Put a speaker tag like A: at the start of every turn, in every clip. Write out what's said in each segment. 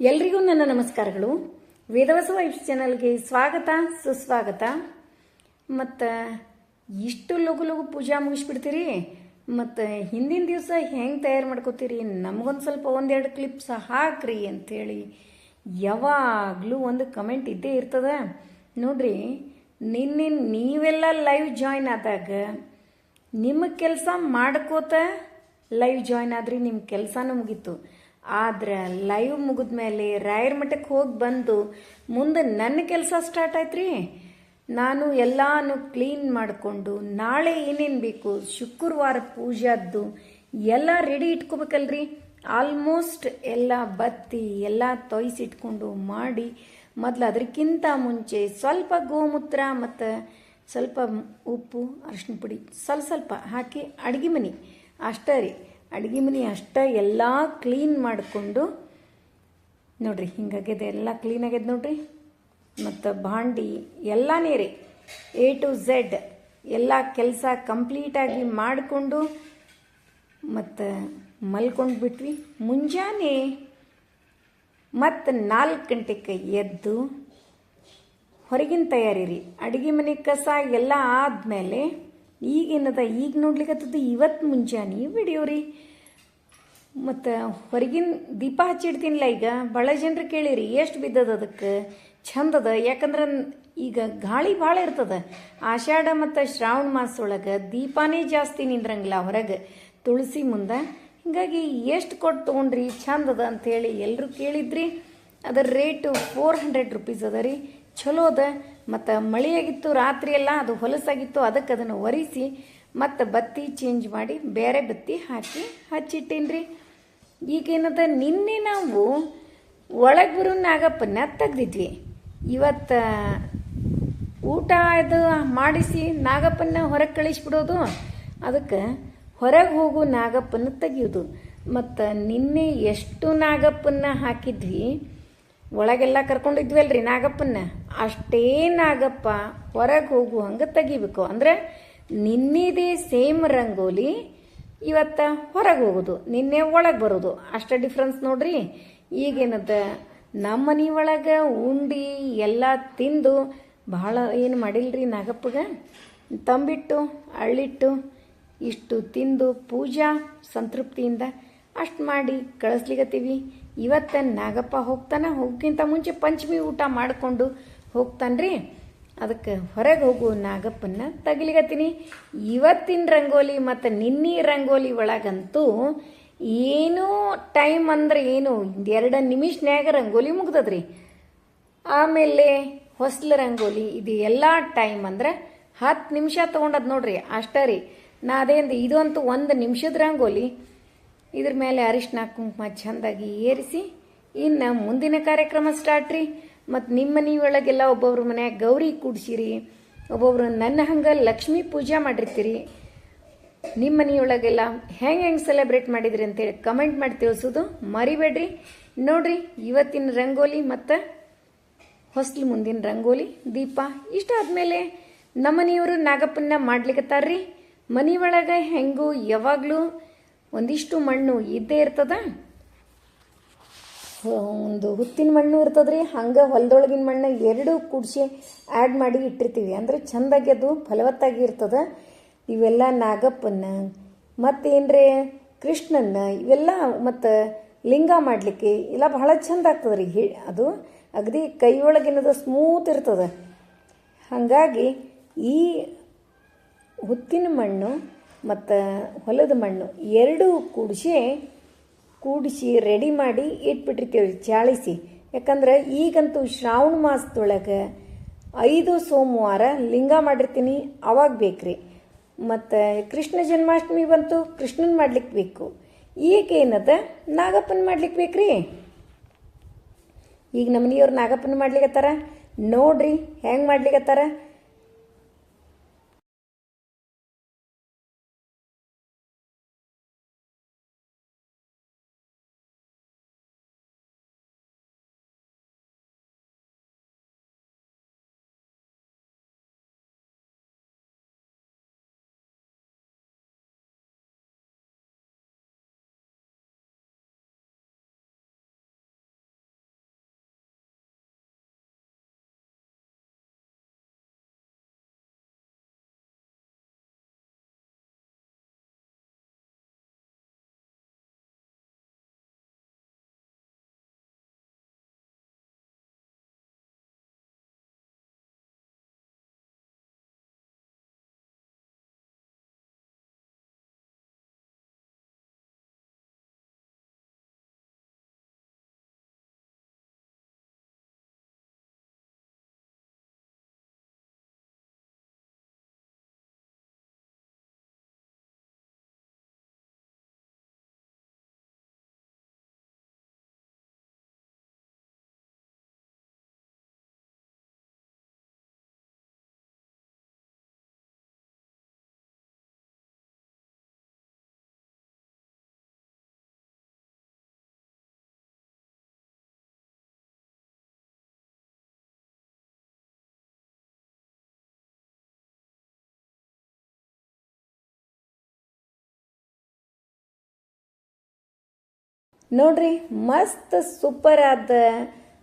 A: ಎಲ್ರಿಗೂ ನನ್ನ ನಮಸ್ಕಾರಗಳು. ವೇದವಸ ವೈಫ್ಸ್ ಚಾನಲ್ಗೆ ಸ್ವಾಗತ, ಸುಸ್ವಾಗತ. ಮತ್ತು ಇಷ್ಟು ಲಘು ಲಘು ಪೂಜಾ ಮುಗಿಸ್ಬಿಡ್ತೀರಿ? ಮತ್ತು ಹಿಂದಿನ ದಿವಸ ಹೆಂಗೆ ತಯಾರು ಮಾಡ್ಕೋತೀರಿ? ನಮಗೊಂದು ಸ್ವಲ್ಪ ಒಂದೆರಡು ಕ್ಲಿಪ್ಸ್ ಹಾಕ್ರಿ ಅಂಥೇಳಿ ಯಾವಾಗಲೂ ಒಂದು ಕಮೆಂಟ್ ಇದ್ದೇ ಇರ್ತದ. ನೋಡ್ರಿ, ನಿನ್ನೆ ನೀವೆಲ್ಲ ಲೈವ್ ಜಾಯ್ನ್ ಆದಾಗ ನಿಮ್ಮ ಕೆಲಸ ಮಾಡ್ಕೋತ ಲೈವ್ ಜಾಯ್ನ್ ಆದ್ರಿ ನಿಮ್ಮ ಕೆಲಸನೂ ಮುಗೀತು. ಆದ್ರೆ ಲೈವ್ ಮುಗಿದ ಮೇಲೆ ರಾಯರ ಮಠಕ್ಕೆ ಹೋಗಿ ಬಂದು ಮುಂದೆ ನನ್ನ ಕೆಲಸ ಸ್ಟಾರ್ಟ್ ಆಯ್ತ್ರಿ? ನಾನು ಎಲ್ಲಾನು ಕ್ಲೀನ್ ಮಾಡಿಕೊಂಡು ನಾಳೆ ಏನೇನು ಬೇಕು, ಶುಕ್ರವಾರ ಪೂಜಾದ್ದು ಎಲ್ಲ ರೆಡಿ ಇಟ್ಕೋಬೇಕಲ್ರಿ? ಆಲ್ಮೋಸ್ಟ್ ಎಲ್ಲ ಬತ್ತಿ ಎಲ್ಲ ತೊಯ್ಸಿಟ್ಕೊಂಡು ಮಾಡಿ ಮೊದಲು ಅದಕ್ಕಿಂತ ಮುಂಚೆ ಸ್ವಲ್ಪ ಗೋಮೂತ್ರ ಮತ್ತು ಸ್ವಲ್ಪ ಉಪ್ಪು ಅರಿಶಿನ ಪುಡಿ ಸ್ವಲ್ಪ ಸ್ವಲ್ಪ ಹಾಕಿ ಅಡುಗೆ ಮನೆ. ಅಷ್ಟೇ ರೀ. ಅಡುಗೆ ಮನೆ ಅಷ್ಟ ಎಲ್ಲ ಕ್ಲೀನ್ ಮಾಡಿಕೊಂಡು ನೋಡ್ರಿ ಹಿಂಗಾಗ್ಯದ ಎಲ್ಲ ಕ್ಲೀನ್ ಆಗ್ಯದ ನೋಡ್ರಿ. ಮತ್ತು ಭಾಂಡಿ ಎಲ್ಲನೇ ರೀ ಎ ಟು ಝೆಡ್ ಎಲ್ಲ ಕೆಲಸ ಕಂಪ್ಲೀಟಾಗಿ ಮಾಡಿಕೊಂಡು ಮತ್ತು ಮಲ್ಕೊಂಡು ಬಿಟ್ವಿ. ಮುಂಜಾನೆ ಮತ್ತು ನಾಲ್ಕು ಗಂಟೆಗೆ ಎದ್ದು ಹೊರಗಿನ ತಯಾರಿ ರೀ. ಅಡುಗೆ ಮನೆ ಕಸ ಎಲ್ಲ ಆದಮೇಲೆ ಈಗೇನದ, ಈಗ ನೋಡ್ಲಿಕ್ಕತ್ತದ ಇವತ್ತು ಮುಂಜಾನೆ ವಿಡಿಯೋ ರೀ. ಮತ್ತು ಹೊರಗಿನ ದೀಪ ಹಚ್ಚಿಡ್ತೀನಿಲ್ಲ ಈಗ. ಭಾಳ ಜನರು ಕೇಳಿರಿ, ಎಷ್ಟು ಬಿದ್ದದ ಅದಕ್ಕೆ? ಚಂದದ ಯಾಕಂದ್ರೆ ಈಗ ಗಾಳಿ ಭಾಳ ಇರ್ತದ. ಆಷಾಢ ಮತ್ತು ಶ್ರಾವಣ ಮಾಸದೊಳಗೆ ದೀಪಾನೇ ಜಾಸ್ತಿ ನಿಂದ್ರಂಗಿಲ್ಲ ಹೊರಗೆ. ತುಳಸಿ ಮುಂದೆ. ಹಿಂಗಾಗಿ ಎಷ್ಟು ಕೊಟ್ಟು ತೊಗೊಂಡ್ರಿ ಚಂದದ ಅಂಥೇಳಿ ಎಲ್ಲರೂ ಕೇಳಿದ್ರಿ. ಅದರ ರೇಟು ಫೋರ್ ಹಂಡ್ರೆಡ್ ರುಪೀಸ್ ಅದ ರೀ. ಚಲೋ ಅದ. ಮತ್ತು ಮಳೆಯಾಗಿತ್ತು, ರಾತ್ರಿ ಎಲ್ಲ ಅದು ಹೊಲಸಾಗಿತ್ತು, ಅದಕ್ಕೆ ಅದನ್ನು ಒರೆಸಿ ಮತ್ತು ಬತ್ತಿ ಚೇಂಜ್ ಮಾಡಿ ಬೇರೆ ಬತ್ತಿ ಹಾಕಿ ಹಚ್ಚಿಟ್ಟೀನಿ ರೀ ಈಗೇನದ, ನಿನ್ನೆ ನಾವು ಒಳಗೆ ಬರೋ ನಾಗಪ್ಪನ ತೆಗ್ದಿದ್ವಿ. ಇವತ್ತು, ಊಟ ಅದು ಮಾಡಿಸಿ ನಾಗಪ್ಪನ ಹೊರಗೆ ಕಳಿಸ್ಬಿಡೋದು, ಅದಕ್ಕೆ ಹೊರಗೆ ಹೋಗೋ ನಾಗಪ್ಪನ ತೆಗಿಯೋದು. ಮತ್ತು ನಿನ್ನೆ ಎಷ್ಟು ನಾಗಪ್ಪನ್ನ ಹಾಕಿದ್ವಿ, ಒಳಗೆಲ್ಲ ಕರ್ಕೊಂಡಿದ್ವಲ್ರಿ ನಾಗಪ್ಪನ್ನ. ಅಷ್ಟೇ ನಾಗಪ್ಪ ಹೊರಗೆ ಹೋಗು ಹಂಗೆ ತೆಗಿಬೇಕು. ಅಂದರೆ ನಿನ್ನೆದೇ ಸೇಮ್ ರಂಗೋಲಿ ಇವತ್ತ ಹೊರಗೆ ಹೋಗೋದು, ನಿನ್ನೆ ಒಳಗೆ ಬರೋದು. ಅಷ್ಟೇ ಡಿಫ್ರೆನ್ಸ್ ನೋಡ್ರಿ? ಈಗೇನದ ನಮ್ಮ ಮನೆ ಒಳಗೆ ಉಂಡಿ ಎಲ್ಲ ತಿಂದು ಭಾಳ ಏನು ಮಾಡಿಲ್ರಿ ನಾಗಪ್ಪಗೆ? ತಂಬಿಟ್ಟು ಅಳ್ಳಿಟ್ಟು ಇಷ್ಟು ತಿಂದು ಪೂಜಾ ಸಂತೃಪ್ತಿಯಿಂದ ಅಷ್ಟು ಮಾಡಿ ಕಳಿಸ್ಲಿಕತ್ತೀವಿ. ಇವತ್ತ ನಾಗಪ್ಪ ಹೋಗ್ತಾನೆ, ಹೋಗ್ಕಿಂತ ಮುಂಚೆ ಪಂಚಮಿ ಊಟ ಮಾಡಿಕೊಂಡು ಹೋಗ್ತಾನ್ರಿ. ಅದಕ್ಕೆ ಹೊರಗೆ ಹೋಗು ನಾಗಪ್ಪನ್ನ ತಗಲಿಗತ್ತೀನಿ. ಇವತ್ತಿನ ರಂಗೋಲಿ ಮತ್ತು ನಿನ್ನೆ ರಂಗೋಲಿ ಒಳಗಂತೂ ಏನೂ ಟೈಮ್ ಅಂದ್ರೆ ಏನು, ಎರಡು ನಿಮಿಷನ್ಯಾಗ ರಂಗೋಲಿ ಮುಗ್ದದ್ರಿ. ಆಮೇಲೆ ಹೊಸ್ಲ ರಂಗೋಲಿ, ಇದು ಎಲ್ಲ ಟೈಮ್ ಅಂದ್ರೆ ಹತ್ತು ನಿಮಿಷ ತೊಗೊಂಡದ್ ನೋಡ್ರಿ, ಅಷ್ಟೇ ರೀ. ನಾ ಅದೇಂದು ಇದಂತೂ ಒಂದು ನಿಮಿಷದ ರಂಗೋಲಿ. ಇದ್ರ ಮೇಲೆ ಅರಿಶಿನ ಕುಂಕುಮ ಚೆಂದಾಗಿ ಏರಿಸಿ, ಇನ್ನು ಮುಂದಿನ ಕಾರ್ಯಕ್ರಮ ಸ್ಟಾರ್ಟ್ ರೀ. ಮತ್ತು ನಿಮ್ಮ ಮನೆಯೊಳಗೆಲ್ಲ ಒಬ್ಬೊಬ್ರ ಮನ್ಯಾಗ ಗೌರಿ ಕೂಡ್ಸಿರಿ, ಒಬ್ಬೊಬ್ರು ನನ್ನ ಹಂಗೆ ಲಕ್ಷ್ಮಿ ಪೂಜೆ ಮಾಡಿರ್ತೀರಿ. ನಿಮ್ಮ ಮನೆಯೊಳಗೆಲ್ಲ ಹೆಂಗೆ ಹೆಂಗೆ ಸೆಲೆಬ್ರೇಟ್ ಮಾಡಿದ್ರಿ ಅಂತೇಳಿ ಕಮೆಂಟ್ ಮಾಡಿ ತಿಳಿಸೋದು ಮರಿಬೇಡ್ರಿ. ನೋಡ್ರಿ, ಇವತ್ತಿನ ರಂಗೋಲಿ ಮತ್ತು ಹೊಸ್ಲು ಮುಂದಿನ ರಂಗೋಲಿ ದೀಪ ಇಷ್ಟ ಆದಮೇಲೆ ನಮ್ಮ ಮನೆಯವರು ನಾಗಪ್ಪನ್ನ ಮಾಡ್ಲಿಕ್ಕತ್ತಾರ್ರಿ ಮನೆ ಒಳಗೆ ಹೆಂಗೂ ಯಾವಾಗಲೂ ಒಂದಿಷ್ಟು ಮಣ್ಣು ಇದ್ದೇ ಇರ್ತದ. ಒಂದು ಹುತ್ತಿನ ಮಣ್ಣು ಇರ್ತದ್ರಿ, ಹಂಗೆ ಹೊಲದೊಳಗಿನ ಮಣ್ಣು ಎರಡು ಕೂಡಿಸಿ ಆ್ಯಡ್ ಮಾಡಿ ಇಟ್ಟಿರ್ತೀವಿ. ಅಂದರೆ ಚೆಂದಾಗಿ ಅದು ಫಲವತ್ತಾಗಿ ಇರ್ತದೆ. ಇವೆಲ್ಲ ನಾಗಪ್ಪನ್ನ, ಮತ್ತೇನ್ರಿ ಕೃಷ್ಣನ್ನ, ಇವೆಲ್ಲ ಮತ್ತು ಲಿಂಗ ಮಾಡಲಿಕ್ಕೆ ಇಲ್ಲ ಬಹಳ ಚಂದ ಆಗ್ತದೆ ರೀ ಹಿ, ಅದು ಅಗದಿ ಕೈಯೊಳಗಿನದು ಸ್ಮೂತ್ ಇರ್ತದೆ. ಹಾಗಾಗಿ ಈ ಹುತ್ತಿನ ಮಣ್ಣು ಮತ್ತು ಹೊಲದ ಮಣ್ಣು ಎರಡೂ ಕೂಡಿಸಿ ಕೂಡಿಸಿ ರೆಡಿ ಮಾಡಿ ಇಟ್ಬಿಟ್ಟಿರ್ತೀವಿ, ಚಾಳಿಸಿ. ಯಾಕಂದ್ರೆ ಈಗಂತೂ ಶ್ರಾವಣ ಮಾಸದೊಳಗೆ ಐದು ಸೋಮವಾರ ಲಿಂಗ ಮಾಡಿರ್ತೀನಿ, ಅವಾಗ ಬೇಕ್ರಿ. ಮತ್ತು ಕೃಷ್ಣ ಜನ್ಮಾಷ್ಟಮಿ ಬಂತು, ಕೃಷ್ಣನ್ ಮಾಡ್ಲಿಕ್ಕೆ ಬೇಕು. ಈಗೇನದ ನಾಗಪ್ಪನ ಮಾಡ್ಲಿಕ್ಕೆ ಬೇಕ್ರಿ. ಈಗ ನಮ್ಮ ಮನೆಯವ್ರು ನಾಗಪ್ಪನ ಮಾಡ್ಲಿಕತ್ತಾರ? ನೋಡ್ರಿ, ಹೆಂಗೆ ಮಾಡ್ಲಿಕತ್ತಾರ? ನೋಡ್ರಿ, ಮಸ್ತ್ ಸೂಪರ್ ಆದ,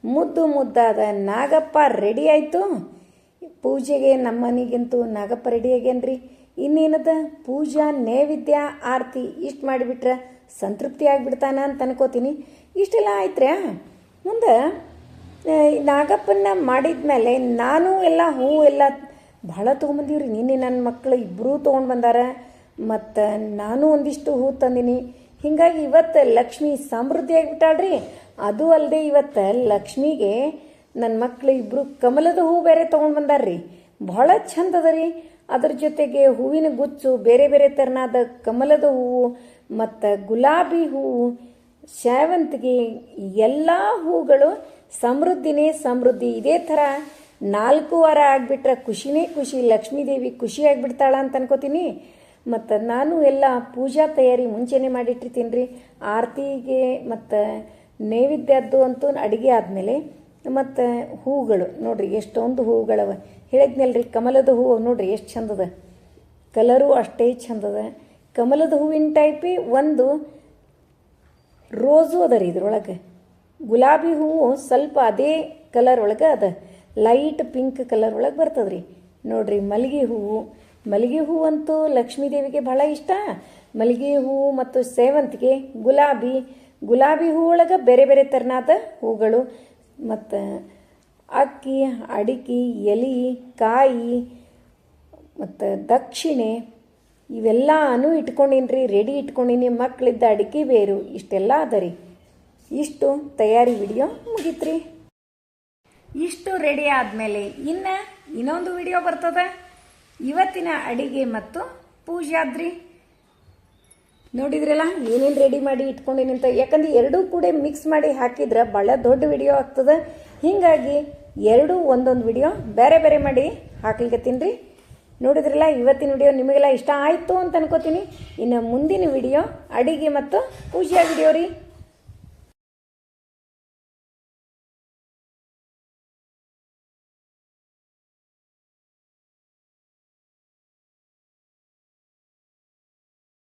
A: ಮುದ್ದು ಮುದ್ದಾದ ನಾಗಪ್ಪ ರೆಡಿ ಆಯಿತು. ಪೂಜೆಗೆ ನಮ್ಮ ಮನೆಗಂತೂ ನಾಗಪ್ಪ ರೆಡಿ ಆಗ್ಯಾನ್ರಿ. ಇನ್ನೇನದ, ಪೂಜಾ, ನೈವೇದ್ಯ, ಆರತಿ ಇಷ್ಟು ಮಾಡಿಬಿಟ್ರೆ ಸಂತೃಪ್ತಿ ಆಗಿಬಿಡ್ತಾನ ಅಂತ ಅನ್ಕೋತೀನಿ. ಇಷ್ಟೆಲ್ಲ ಆಯ್ತ್ರ್ಯಾ? ಮುಂದೆ ನಾಗಪ್ಪನ್ನ ಮಾಡಿದ್ಮೇಲೆ ನಾನು ಎಲ್ಲ, ಹೂ ಎಲ್ಲ ಭಾಳ ತೊಗೊಂಬಂದೀವ್ರಿ. ನಿನ್ನೆ ನನ್ನ ಮಕ್ಕಳು ಇಬ್ಬರೂ ತೊಗೊಂಡು ಬಂದಾರ. ಮತ್ತು ನಾನು ಒಂದಿಷ್ಟು ಹೂ ತಂದೀನಿ. ಹಿಂಗಾಗಿ ಇವತ್ತು ಲಕ್ಷ್ಮಿ ಸಮೃದ್ಧಿ ಆಗಿಬಿಟ್ಟಾಳ್ರಿ. ಅದು ಅಲ್ಲದೆ ಇವತ್ತು ಲಕ್ಷ್ಮಿಗೆ ನನ್ನ ಮಕ್ಕಳು ಇಬ್ಬರು ಕಮಲದ ಹೂ ಬೇರೆ ತೊಗೊಂಡು ಬಂದಾರ್ರಿ. ಬಹಳ ಚಂದ ಅದ ಅದ್ರ ಜೊತೆಗೆ ಹೂವಿನ ಗುಚ್ಚು, ಬೇರೆ ಬೇರೆ ತರನಾದ ಕಮಲದ ಹೂವು ಮತ್ತು ಗುಲಾಬಿ ಹೂವು ಸೇವಂತಿಗೆ ಎಲ್ಲ ಹೂಗಳು ಸಮೃದ್ಧಿನೇ ಸಮೃದ್ಧಿ. ಇದೇ ಥರ ನಾಲ್ಕು ವಾರ ಆಗಿಬಿಟ್ರೆ ಖುಷಿನೇ ಖುಷಿ. ಲಕ್ಷ್ಮೀದೇವಿ ಖುಷಿ ಆಗಿಬಿಡ್ತಾಳ ಅಂತ ಅನ್ಕೋತೀನಿ. ಮತ್ತು ನಾನು ಎಲ್ಲ ಪೂಜಾ ತಯಾರಿ ಮುಂಚೆನೇ ಮಾಡಿಟ್ಟಿರ್ತೀನಿ ರೀ ಆರತಿಗೆ ಮತ್ತು ನೈವೇದ್ಯದ್ದು ಅಂತೂ ಅಡುಗೆ ಆದಮೇಲೆ ಮತ್ತು ಹೂಗಳು ನೋಡ್ರಿ ಎಷ್ಟೊಂದು ಹೂಗಳವ ಹೇಳಿದ್ನಲ್ಲ ರೀ ಕಮಲದ ಹೂವು ನೋಡ್ರಿ ಎಷ್ಟು ಚಂದದ. ಕಲರು ಅಷ್ಟೇ ಚಂದದ. ಕಮಲದ ಹೂವಿನ ಟೈಪೇ ಒಂದು ರೋಸು ಅದ ರೀ ಇದ್ರೊಳಗೆ. ಗುಲಾಬಿ ಹೂವು ಸ್ವಲ್ಪ ಅದೇ ಕಲರ್ ಒಳಗೆ ಅದ. ಲೈಟ್ ಪಿಂಕ್ ಕಲರ್ ಒಳಗೆ ಬರ್ತದೆ ರೀ ನೋಡ್ರಿ ಮಲ್ಲಿಗೆ ಹೂವು ಮಲ್ಲಿಗೆ ಹೂವಂತೂ ಲಕ್ಷ್ಮೀದೇವಿಗೆ ಲಕ್ಷ್ಮೀ ದೇವಿಗೆ ಬಹಳ ಇಷ್ಟ. ಮಲ್ಲಿಗೆ ಹೂವು ಮತ್ತು ಸೇವಂತಿಗೆ, ಗುಲಾಬಿ ಗುಲಾಬಿ ಹೂ ಒಳಗೆ ಬೇರೆ ಬೇರೆ ತೆರನಾದ ಹೂಗಳು. ಮತ್ತು ಅಕ್ಕಿ, ಅಡಿಕೆ, ಎಲೆ, ಕಾಯಿ, ಮತ್ತು ದಕ್ಷಿಣೆ, ಇವೆಲ್ಲಾನು ಇಟ್ಕೊಂಡೀನಿ ರೀ ರೆಡಿ ಇಟ್ಕೊಂಡೀನಿ. ಮಕ್ಕಳಿದ್ದ ಅಡಿಕೆ ಬೇರು ಇಷ್ಟೆಲ್ಲ ಅದ ರೀ ಇಷ್ಟು ತಯಾರಿ ವಿಡಿಯೋ ಮುಗೀತ್ರಿ. ಇಷ್ಟು ರೆಡಿ ಆದಮೇಲೆ ಇನ್ನು ಇನ್ನೊಂದು ವಿಡಿಯೋ ಬರ್ತದ? ಇವತ್ತಿನ ಅಡಿಗೆ ಮತ್ತು ಪೂಜಾದ್ರಿ. ನೋಡಿದ್ರಲ್ಲ, ಏನೇನು ರೆಡಿ ಮಾಡಿ ಇಟ್ಕೊಂಡೀನಿ ಅಂತ. ಯಾಕಂದ್ರೆ ಎರಡೂ ಕೂಡ ಮಿಕ್ಸ್ ಮಾಡಿ ಹಾಕಿದ್ರೆ ಭಾಳ ದೊಡ್ಡ ವಿಡಿಯೋ ಆಗ್ತದೆ. ಹೀಗಾಗಿ ಎರಡೂ ಒಂದೊಂದು ವಿಡಿಯೋ ಬೇರೆ ಬೇರೆ ಮಾಡಿ ಹಾಕ್ಲಿಕ್ಕೆ ರೀ ನೋಡಿದ್ರಲ್ಲ, ಇವತ್ತಿನ ವಿಡಿಯೋ ನಿಮಗೆಲ್ಲ ಇಷ್ಟ ಆಯಿತು ಅಂತ ಅನ್ಕೋತೀನಿ. ಇನ್ನು ಮುಂದಿನ ವಿಡಿಯೋ ಅಡಿಗೆ ಮತ್ತು ಪೂಜೆಯ ವಿಡಿಯೋ ರೀ.